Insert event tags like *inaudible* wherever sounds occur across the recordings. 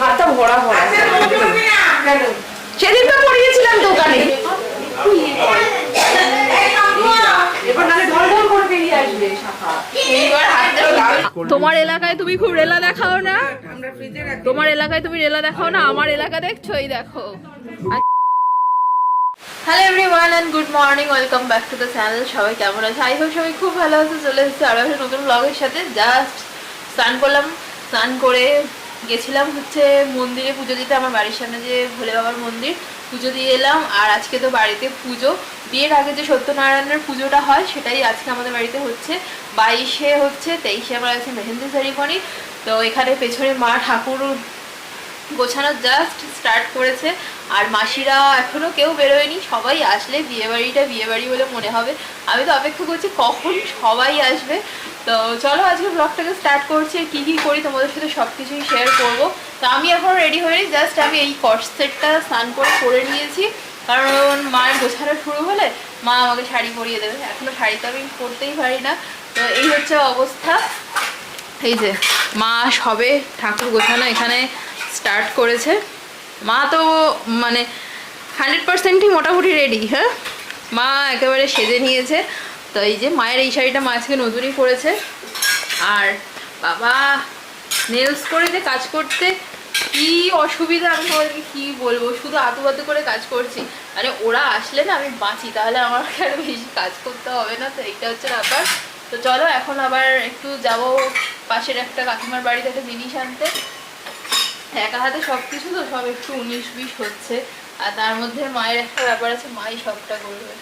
হাতটা ভরা ভরা। সেদিন তো পড়িয়েছিলাম দোকানে তোমার এলাকায় তুমি খুব রেলা দেখাও না? আমরা ফ্রিজে রাখি তোমার এলাকায় তুমি রেলা দেখাও না? আমার এলাকা দেখছ এই দেখো। Hello everyone and good morning welcome back to the channel সবাই কেমন আছে? আই হোপ সবাই খুব ভালো আছে চলে এসেছে আরও একটা নতুন ব্লগের সাথে। জাস্ট স্নান করলাম। স্নান করে গেছিলাম হচ্ছে মন্দিরে পুজো দিতে, আমার বাড়ির সামনে যে ভোলে বাবার মন্দির, পুজো দিয়ে এলাম। আর আজকে তো বাড়িতে পুজো। বিয়ের আগে যে সত্যনারায়ণের পুজোটা হয়, সেটাই আজকে আমাদের বাড়িতে হচ্ছে। বাইশে হচ্ছে তেইশে আমার আছে মেহেন্দি সেরিমনি। তো এখানে পেছনে মা ঠাকুর গোছানো জাস্ট স্টার্ট করেছে। আর মাসিরা এখনও কেউ বেরোয়নি। সবাই আসলে বিয়ে বাড়িটা বিয়ে বাড়ি বলে মনে হবে। আমি তো অপেক্ষা করছি কখন সবাই আসবে। তো চলো আজকে ব্লগটাকে স্টার্ট করছি, কি কী করি তোমাদের সাথে সব কিছুই শেয়ার করব। তো আমি এখন রেডি হয়ে জাস্ট আমি এই কট সেটটা স্নান করে পরে নিয়েছি। কারণ মায়ের গোছানো শুরু হলে মা আমাকে শাড়ি পরিয়ে দেবে, এখনও শাড়ি তো আমি পরতেই পারি না। তো এই হচ্ছে অবস্থা। এই যে মা সবে ঠাকুর গোছানো এখানে স্টার্ট করেছে। মা তো মানে হান্ড্রেড পার্সেন্টই মোটামুটি রেডি হ্যাঁ? মা একেবারে সেজে নিয়েছে। তো এই যে মায়ের এই শাড়িটা মা আজকে নতুনই পরেছে। আর বাবা নেলস করে যে কাজ করতে কি অসুবিধা, আমি তোমাদেরকে কি বলব? শুধু আতু আতু করে কাজ করছি। মানে ওরা আসলে না, আমি বাঁচি, তাহলে আমার আর বেশি কাজ করতে হবে না, তো এইটা হচ্ছে ব্যাপার। তো চলো, এখন আবার একটু যাব পাশের একটা কাকিমার বাড়িতে একটা জিনিস আনতে। একা হাতে সব কিছু তো সব একটু উনিশ বিশ হচ্ছে। আর তার মধ্যে মায়ের একটা ব্যাপার আছে, মাই সবটা করবে।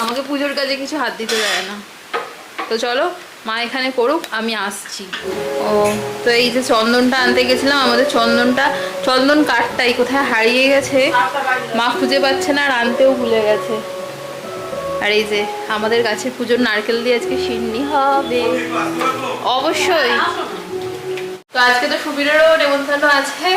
আমাকে পুজোর কাজে কিছু হাত দিতে দেয় না। তো চলো, মা এখানে করুক, আমি আসছি। ও, তো এই যে চন্দনটা আনতে গেছিলাম, আমাদের চন্দনটা, চন্দন কাঠটাই কোথায় হারিয়ে গেছে? মা খুঁজে পাচ্ছে না আর আনতেও ভুলে গেছে। আর এই যে আমাদের গাছে পুজোর নারকেল দিয়ে আজকে সিন্নি হবে। অবশ্যই। তো আজকে তো সুবীরেরও নেমন্তন্ন আছে।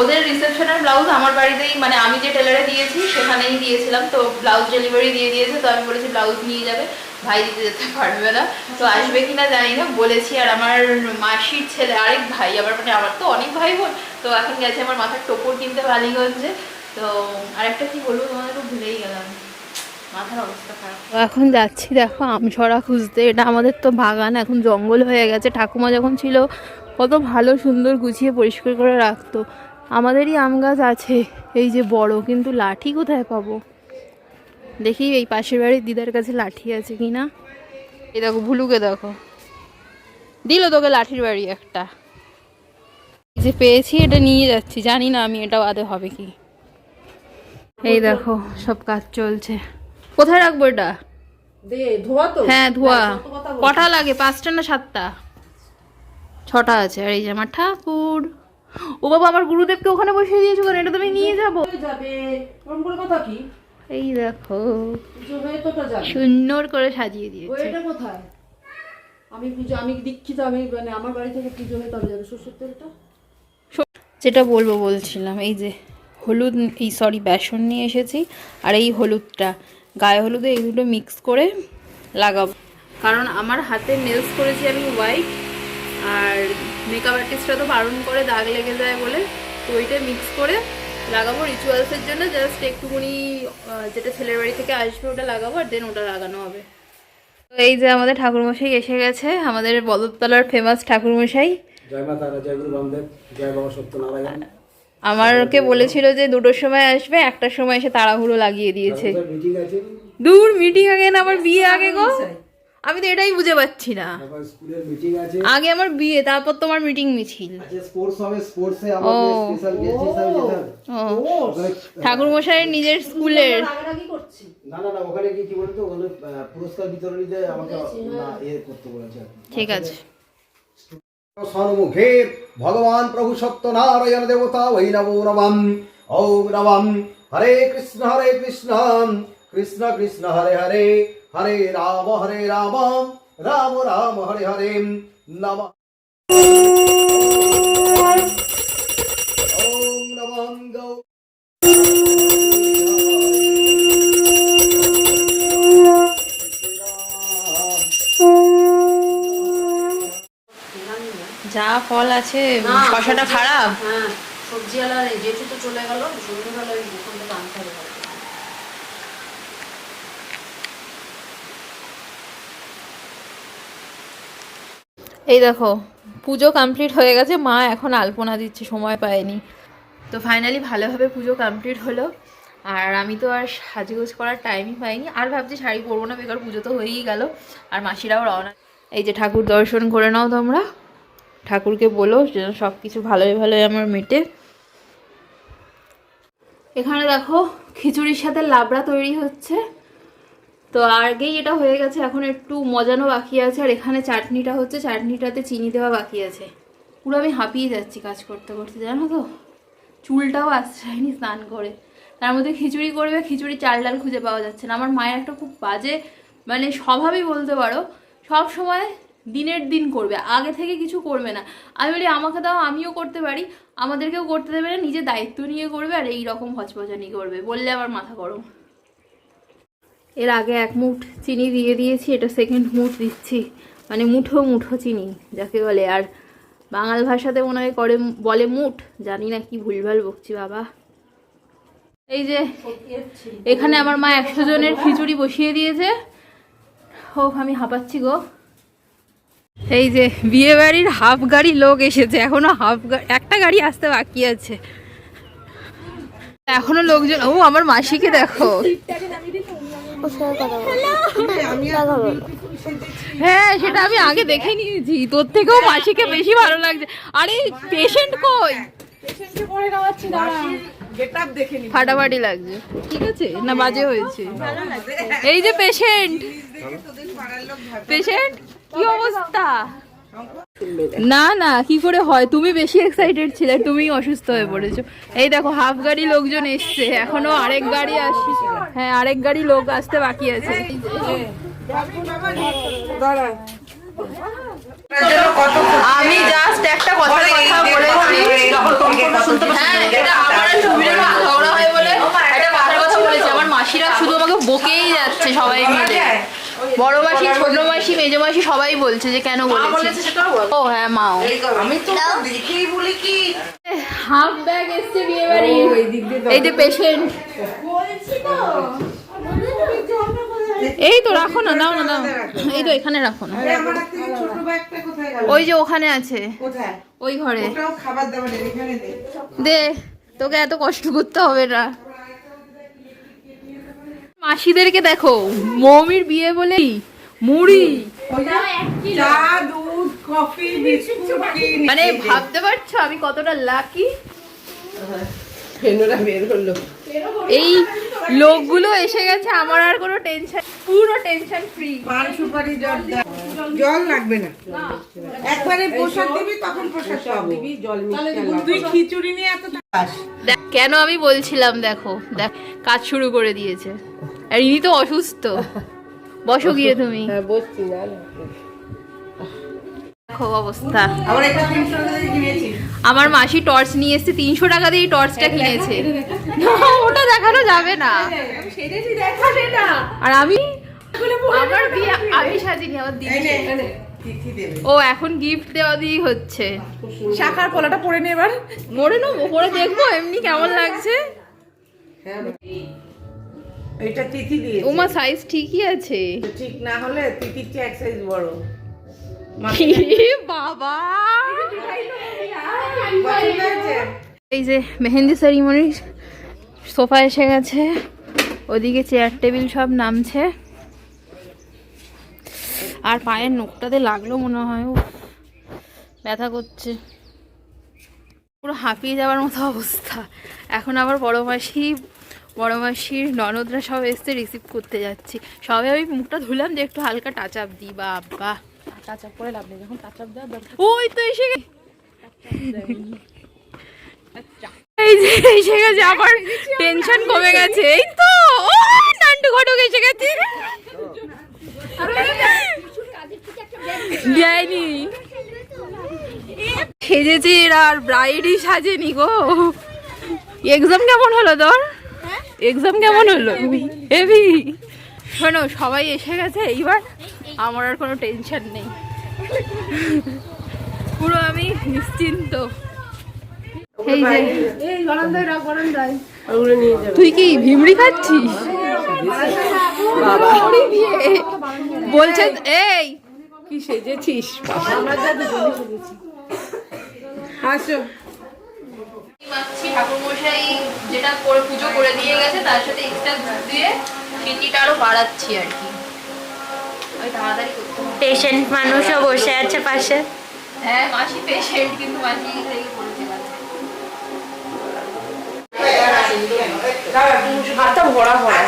ওদের রিসেপশনের ব্লাউজ আমার বাড়িতেই মানে আমি যে টেলারে দিয়েছি, সেখানেই দিয়েছিলাম। তো ব্লাউজ ডেলিভারি দিয়ে দিয়েছে, তো আমি বলেছি ব্লাউজ নিয়ে যাবে। ভাই দিতে যেতে পারবে না। তো আসবে কিনা জানি না, বলেছি। আর আমার মাসির ছেলে, আরেক ভাই, আবার মানে আমার তো অনেক ভাই বোন তো এখন গেছে আমার মাথার টোপর কিনতে বালিগঞ্জে। তো আরেকটা কি বলব, তোমাদের ভুলেই গেলাম। এখন যাচ্ছি, দেখো আমছড়া খুঁজতে। এটা আমাদের তো বাগান, এখন জঙ্গল হয়ে গেছে। ঠাকুমা যখন ছিল, কত ভালো সুন্দর গুছিয়ে পরিষ্কার করে রাখতো। আমাদেরই আম গাছ আছে, এই যে বড়, কিন্তু লাঠি কোথায় পাবো? দেখি, এই পাশের বাড়ির দিদার কাছে লাঠি আছে কি না? এই দেখো, ভুলুকে দেখো। দিল তোকে লাঠির বাড়ি একটা। যে পেয়েছি, এটা নিয়ে যাচ্ছি। জানি না আমি এটা বাদে হবে কি। এই দেখো, সব কাজ চলছে। কোথায় রাখব এটা? হ্যাঁ ধোয়া। বলছিস? কটা লাগে? পাঁচটা না সাতটা? ছটা আছে। আর এই যে আমার ঠাকুর। ও বাবা আমার গুরুদেবকে ওখানে বসিয়ে দিয়েছ কেন? এটা তুমি নিয়ে যাব। হয়ে এই দেখো। হয়ে সুন্দর করে সাজিয়ে দিয়েছে। ওইটা কোথায়? আমি পুজো আমি দীক্ষিত আমি মানে আমার বাড়ি থেকে পুজো হয়ে তবে যাবে। সরষের তেলটা? যেটা বলব বলছিলাম এই যে হলুদ এই সরি বেসন নিয়ে এসেছি। আর এই হলুদটা। গায়ে হলুদে এই দুটো মিক্স করে লাগাবো। কারণ আমার হাতে নেলস করেছি আমি হোয়াইট আর মেকআপ আর্টিস্টরা তো বারণ করে দাগ লেগে যায় বলে, তো ওইটা মিক্স করে লাগাবো রিচুয়ালসের জন্য। জাস্ট একটুখানি যেটা ছেলের বাড়ি থেকে আসবে ওটা লাগাবো আর দেন ওটা লাগানো হবে। তো এই যে আমাদের ঠাকুরমশাই এসে গেছে, আমাদের বদরতলার ফেমাস ঠাকুরমশাই। জয় মা তারা, জয় গুরু বামদেব, জয় বাবা সত্যনারায়ণ। আমারকে বলেছিল যে দুটোর সময় আসবে একটার সময় এসে তাড়াহুড়ো লাগিয়ে দিয়েছে। মিটিং দূর মিটিং আগে না আমার বিয়ে আগে গো। আমি তো এটাই বুঝে পাচ্ছি না। তারপর স্কুলের মিটিং আছে। আগে আমার বিয়ে তারপর তোমার মিটিং মিছিল। আজকে স্পোর্টস হবে স্পোর্টসে আমাদের স্পেশাল গেস্ট হিসেবে যেতে হবে। ও। ঠাকুর মশাইয়ের নিজের স্কুলের। রাগারাগি করছি। না না না ওখানে কি কি বলতো ওখানে আহ, পুরস্কার বিতরণীতে আমাকে না এ করতে বলেছে। আর কি। ঠিক আছে। ভগবান প্রভু সত্যনারায়ণ দেবতা, ওই নব নবম ঔ নবম হরে কৃষ্ণ হরে কৃষ্ণ। কৃষ্ণ কৃষ্ণ, হরে হরে। হরে রাম হরে রাম। রাম রাম, হরে হরে। নম ওম নমঃ। যা ফল আছে শশাটা সবজি- খারাপ? হ্যাঁ সবজিওয়ালা জেঠু তো চলে গেল সন্ধ্যেবেলা ওই দোকান থেকে আনতে হবে এই দেখো পুজো কমপ্লিট হয়ে গেছে মা এখন আলপনা দিচ্ছে সময় পায়নি। তো ফাইনালি ভালোভাবে পুজো কমপ্লিট হলো। আর আমি তো আর সাজগোজ করার টাইমই পাইনি। আর ভাবছি শাড়ি পরবো না বেকার পুজো তো হয়েই গেল। আর মাসিরাও রওনা এই যে ঠাকুর দর্শন করে নাও তোমরা। ঠাকুরকে বলো যেন সব কিছু ভালোই ভালোই আমার মেটে। এখানে দেখো, খিচুড়ির সাথে লাবড়া তৈরি হচ্ছে। তো আগেই এটা হয়ে গেছে, এখন একটু মজানো বাকি আছে, আর এখানে চাটনিটা হচ্ছে, চাটনিটাতে চিনি দেওয়া বাকি আছে। পুরো আমি হাঁপিয়ে যাচ্ছি কাজ করতে করতে, জানো তো? চুলটাও আসছেনি স্নান করে। তার মধ্যে খিচুড়ি করবে, খিচুড়ি চাল ডাল খুঁজে পাওয়া যাচ্ছে না। আমার মায়ের একটা খুব বাজে মানে স্বভাবই বলতে পারো, সব সময় দিনের দিন করবে, আগে থেকে কিছু করবে না। আমি বলি, আমাকে দাও, আমিও করতে পারি। আমাদেরকেও করতে দেবে না নিজে দায়িত্ব নিয়ে করবে আর এই রকম হচপচানি করবে। বললে আমার মাথা গরম। এর আগে এক মুঠ চিনি দিয়ে দিয়েছি, এটা সেকেন্ড মুঠ দিচ্ছি। মানে মুঠো মুঠো চিনি, যাকে বলে। আর বাঙাল ভাষাতে মনে হয় করে, বলে মুঠ। জানি না কি ভুলভাল বকছি, বাবা। এই যে, এখানে আমার মা একশো জনের খিচুড়ি বসিয়ে দিয়েছে। হোক, আমি হাঁপাচ্ছি গো। এই যে বিয়ে বাড়ির হাফ গাড়ি লোক এসেছে এখনও হাফ একটা গাড়ি আসতে বাকি আছে। এখনও লোকজন ও আমার মাসিকে দেখো। হ্যাঁ সেটা আমি আগে দেখে নিয়েছি। তোর থেকেও মাসিকে বেশি ভালো লাগছে। আরে পেশেন্ট কই? ফাটাফাটি লাগছে। ঠিক আছে? না বাজে হয়েছে। এই যে পেশেন্ট পেশেন্ট কি অবস্থা? না না, কি করে হয়? তুমি বেশি এক্সাইটেড ছিলে তুমি অসুস্থ হয়ে পড়েছো। এই দেখো হাফ গাড়ি লোকজন এসছে, এখনও আরেক গাড়ি আসছে। হ্যাঁ আরেক গাড়ি লোক আসতে বাকি আছে। আমি জাস্ট একটা কথা বলেছি হ্যাঁ ঝগড়া হয় কথা বলেছি। আমার মাসিরা শুধু আমাকে বকেই যাচ্ছে সবাই মিলে। বড় মাসি ছোট মাসি মেজো মাসি সবাই বলছে যে কেন বলেছি। ও হ্যাঁ মাও। আমি তো দেখেই বলি কি? হাফ ব্যাগ এসছে বিয়ে বাড়ি। এই যে পেশেন্ট এই তো রাখো না দাও না দাও। এই তো এখানে রাখো না। আরে আমার হাত থেকে ছোট ব্যাগটা কোথায় গেল? ওই যে ওখানে আছে। ওই ঘরে। ওটাও খাবার দাবার নেই, এখানে দে। দে তোকে এত কষ্ট করতে হবে না। মাসিদেরকে দেখো। মৌমির বিয়ে বলেই মুড়ি। মানে ভাবতে পারছ আমি কতটা লাকি এই লোকগুলো এসে গেছে আমার আর কোনো টেনশন পুরো টেনশন ফ্রি সুপারি সুপারি জল লাগবে না। একবারে প্রসাদ দিবি তখন প্রসাদ পাবি। জল তুই খিচুড়ি নিয়ে এত কেন আমি বলছিলাম দেখো দেখ কাজ শুরু করে দিয়েছে। আর ইনি তো অসুস্থ। বসো গিয়ে তুমি। বসছি না দেখো অবস্থা। আমার মাসি টর্চ নিয়ে এসেছে তিনশো টাকা দিয়ে এই টর্চটা কিনেছে। ওটা দেখানো যাবে না। আর আমি আমার বিয়ে আমি সাজিনি আমার এই দিদি নে, এখানে ও এখন গিফট দেওয়া দিয়েই হচ্ছে। শাখার পোলাটা পরে নে এবার। মরে নেব পরে দেখব এমনি কেমন লাগছে। এটা তিথি দিয়ে ওমা সাইজ ঠিকই আছে। ঠিক না হলে তিথির চেয়ে এক সাইজ বড়। বাবা! এই যে মেহেন্দি সেরিমনি সোফা এসে গেছে। ওদিকে চেয়ার টেবিল সব নামছে। আর পায়ের নোকটাতে লাগল মনে হয় উফ, ব্যথা করছে। পুরো হাঁপিয়ে যাওয়ার মতো অবস্থা। এখন আবার বড় মাসি বড় মাসির ননদরা সব এসছে রিসিভ করতে যাচ্ছি। সবে আমি মুখটা ধুলাম যে একটু হালকা টাচ আপ দিই বাবা। টাচ আপ করে লাভ নেই যখন টাচ আপ দরকার ওই তো এসে গে- *laughs* এই যে এসে গেছে আমার টেনশন কমে গেছে। এই তো ও নান্টু ঘটক এসে গেছে। দেয়নি। সেজেছি আর ব্রাইডই সাজেনি গো। এক্সাম কেমন হলো তোর? এক্সাম কেমন হলো? হেভি শোনো সবাই এসে গেছে এইবার আমার আর কোনো টেনশন নেই। পুরো আমি নিশ্চিন্ত। এই যে তুই কি ভিমড়ি খাচ্ছিস? ওরে বিয়ে। বলছে এই কি সেজেছিস? আমরা যা দুজনে সেজেছি। ঠাকুরমশাই যেটা করে পুজো করে দিয়ে গেছে তার সাথে এক্সট্রা দুধ দিয়ে সিটিটা আরও বাড়াচ্ছি আর কি। ওই তাড়াতাড়ি করতে পেশেন্ট মানুষও বসে আছে পাশে। হ্যাঁ মাসি পেশেন্ট কিন্তু মাসি থেকে পড়েছে হাতটা ভরা ভরা।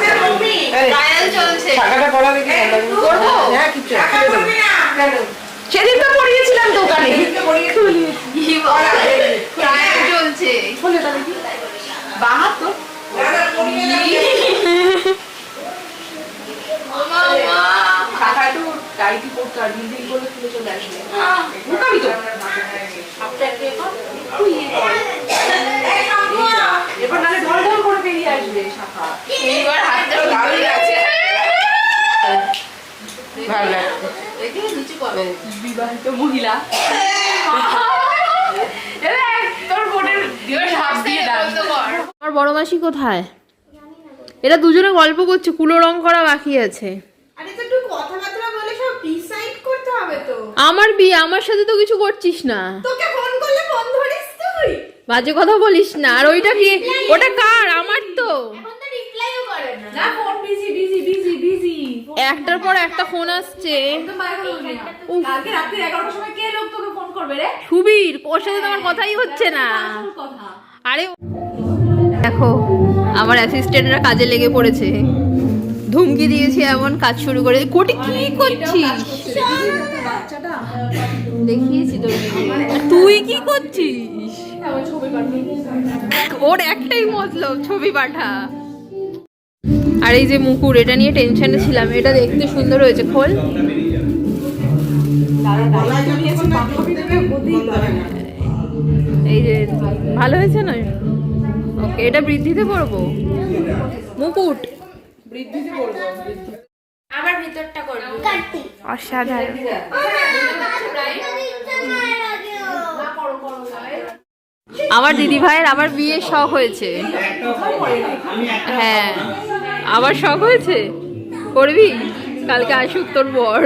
টাকাটা করা দেখে ভালো লাগে। করব? হ্যাঁ কিছু সেদিন তো পড়িয়েছিলাম দোকানে? চলছে। বাহাত্তর। টাইটি আর করে খুলে চলে তো? এবার নাহলে ঢল ঢল করে বেরিয়ে আসবে শাখা এইবার হাতটা ঘুরে গেছে ভালো লাগছে। দেখি নিচু করো বিবাহিত মহিলা। *laughs* তোর বোনের দিয়ে হাত দিয়ে দাও আমার বড় মাসি কোথায়? এরা দুজনে গল্প করছে কুলো রং করা বাকি আছে। আমার বিয়ে আমার সাথে তো কিছু করছিস না। তোকে ফোন করলে ফোন ধরিস তুই? বাজে কথা বলিস না। আর ওইটা কি ওটা কার না phone busy busy busy busy একটার পর একটা ফোন আসছে। কালকে রাত্রি 11টার সময় কে লোক তোকে ফোন করবে রে? সুবীর ওর সাথে তো আমার কথাই হচ্ছে না। আরে দেখো আমার অ্যাসিস্ট্যান্টরা কাজে লেগে পড়েছে। ধুমকি দিয়েছি এমন কাজ শুরু করে। কোটি কি করছিস? দেখিয়েছি তোর তুই কি করছিস? ওর একটাই মতলব ছবি পাঠা। আর এই যে মুকুর এটা নিয়ে টেনশনে ছিলাম এটা দেখতে সুন্দর হয়েছে খোল। এই যে ভালো হয়েছে না? ওকে এটা বৃদ্ধিতে পড়ব? মুকুট। আবার ভিতরটা করব। অসাধারণ। আমার দিদি ভাইয়ের আবার বিয়ের শখ হয়েছে। হ্যাঁ আবার শখ হয়েছে? করবি? কালকে আসুক তোর বর।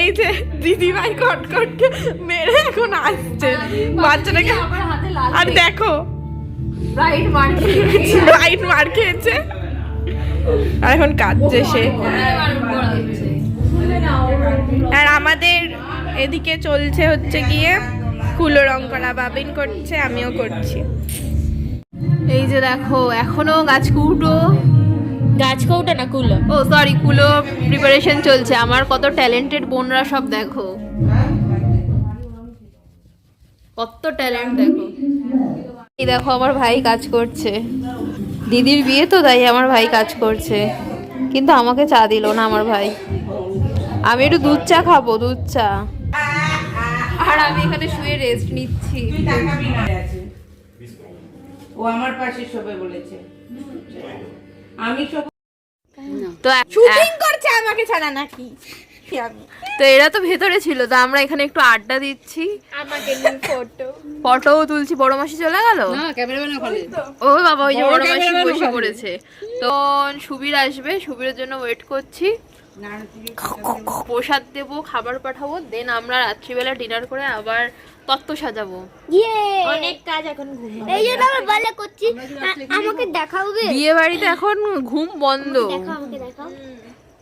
এই যে দিদি ভাই কট কট মেরে এখন আসছে। বাচ্চাটাকে আর দেখো। রাইট মার খেয়েছে। আর এখন কাঁদছে সে। আর আমাদের এদিকে চলছে হচ্ছে গিয়ে কুলো রং করা বাবিন করছে আমিও করছি। এই যে দেখো এখনও গাছ কুটো। গাছ কৌটা না কুলো? ও সরি কুলো প্রিপারেশন চলছে। আমার কত ট্যালেন্টেড বোনরা সব দেখো। কত ট্যালেন্ট দেখো। এই দেখো আমার ভাই কাজ করছে। দিদির বিয়ে তো তাই আমার ভাই কাজ করছে। কিন্তু আমাকে চা দিল না আমার ভাই। আমি একটু দুধ চা খাব দুধ চা। আর আমি এখানে শুয়ে রেস্ট নিচ্ছি। ও আমার পাশে শোবে বলেছে। আমি সব তো শুটিং করছে আমাকে ছাড়া নাকি? তো এরা তো ভেতরে ছিল তো আমরা এখানে একটু আড্ডা দিচ্ছি। আমাকে ফটো ফটোও তুলছি বড় মাসি চলে গেল? ও বাবা ওই যে বড় মাসি বসে পড়েছে। তো সুবীর আসবে সুবীরের জন্য ওয়েট করছি। প্রসাদ দেবো খাবার পাঠাবো দেন আমরা রাত্রিবেলা ডিনার করে আবার তত্ত্ব সাজাবো। অনেক কাজ এখন ঘুম এই জন্য আমার বলে করছি আমাকে দেখাবে বিয়ে বাড়িতে এখন ঘুম বন্ধ। দেখাও আমাকে দেখাও।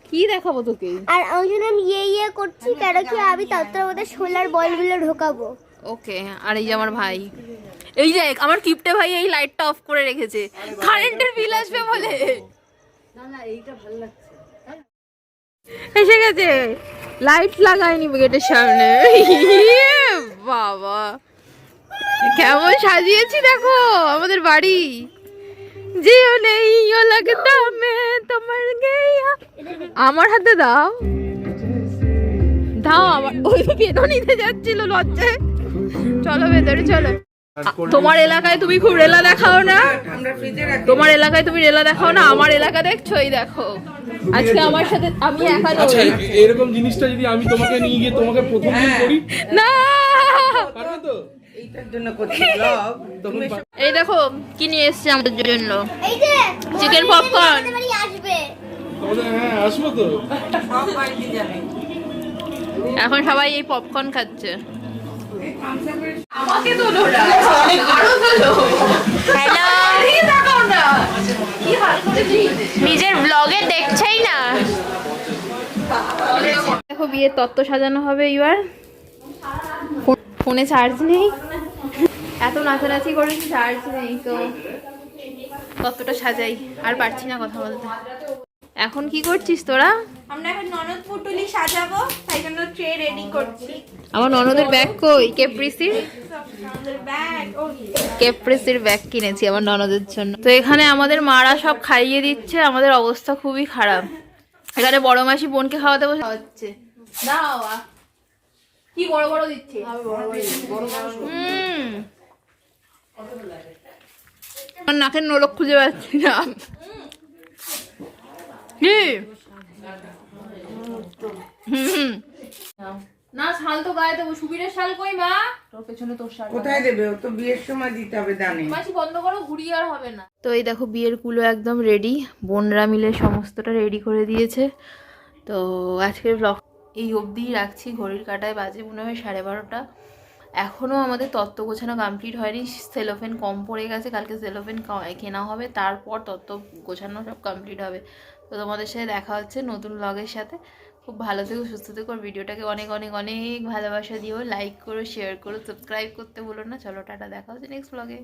কি দেখাবো তোকে? আর ওই জন্য আমি ইয়ে ইয়ে করছি কেন কি আমি তত্ত্বের মধ্যে সোলার বলগুলো ঢোকাবো। ওকে আর এই যে আমার ভাই। এই যে আমার কিপটে ভাই এই লাইটটা অফ করে রেখেছে। কারেন্টের বিল আসবে বলে। এসে গেছে। লাইট লাগায়নি গেটের সামনে। ইয়ে বাবা। কেমন সাজিয়েছি দেখো, আমাদের বাড়ি। জিও নেই, ও লাগতা তোমার আমার হাতে দাও। দাও আমার। ওই তো নিতে যাচ্ছিল লজ্জায়। চলো ভেতরে, চলো। তোমার এলাকায় তুমি খুব রেলা দেখাও না। তোমার এলাকায় তুমি রেলা দেখাও না, আমার এলাকা দেখছ এই দেখো। আজকে আমার সাথে আমি একা আচ্ছা এরকম জিনিসটা যদি আমি তোমাকে নিয়ে গিয়ে তোমাকে প্রথম দিন করি না! পারবে তো? এই দেখো কি নিয়ে এসেছি আমাদের জন্য হ্যাঁ বাড়িতে যাবে। এখন সবাই এই পপকর্ন খাচ্ছে। আমাকে তো লোড়া আরও তো হ্যালো নিজের ব্লগে দেখছেই না। দেখো বিয়ের তত্ত্ব সাজানো হবে এবার। ফোনে চার্জ নেই। এত নাচানাচি করেছি চার্জ নেই তো। তত্ত্বটা সাজাই, আর পারছি না কথা বলতে। এখন কি করছিস তোরা? আমরা এখন ননদ পুটুলি সাজাবো তাই জন্য ট্রে রেডি করছি। আমার ননদের ব্যাগ কই? কেপ্রিসির কেপ্রিসির ব্যাগ কিনেছি আমার ননদের জন্য। তো এখানে আমাদের মারা সব খাইয়ে দিচ্ছে আমাদের অবস্থা খুবই খারাপ। এখানে বড় মাসি বোনকে খাওয়াতে বসে হচ্ছে দাও কি বড় বড় দিচ্ছে। হুম। আমার নাকের নোলক খুঁজে পাচ্ছি না। না। শাল তো গায়ে দেবো। সুবীরের শাল কই মা? তোর পেছনে তোর শাল কোথায় দেবে? ও তো বিয়ের সময় দিতে হবে দানে। বন্ধ করো ঘুরিয়ে আর হবে না। তো এই দেখো বিয়ের কুলো একদম রেডি বোনরা মিলে সমস্তটা রেডি করে দিয়েছে। তো আজকের ব্লগ এই অবধিই রাখছি। ঘড়ির কাটায় বাজে মনে হয় সাড়ে বারোটা। এখনও আমাদের তত্ত্ব গোছানো কমপ্লিট হয়নি। সেলোফেন কম পড়ে গেছে। কালকে সেলোফেন কেনা হবে। তারপর তত্ত্ব গোছানো সব কমপ্লিট হবে। তো তোমাদের সাথে দেখা হচ্ছে নতুন ব্লগের সাথে। খুব ভালো থেকো, সুস্থ থেকো। ভিডিওটাকে অনেক অনেক অনেক ভালোবাসা দিও। লাইক করো শেয়ার করো সাবস্ক্রাইব করতে ভুলো না। চলো, টাটা, দেখা হচ্ছে নেক্সট ব্লগে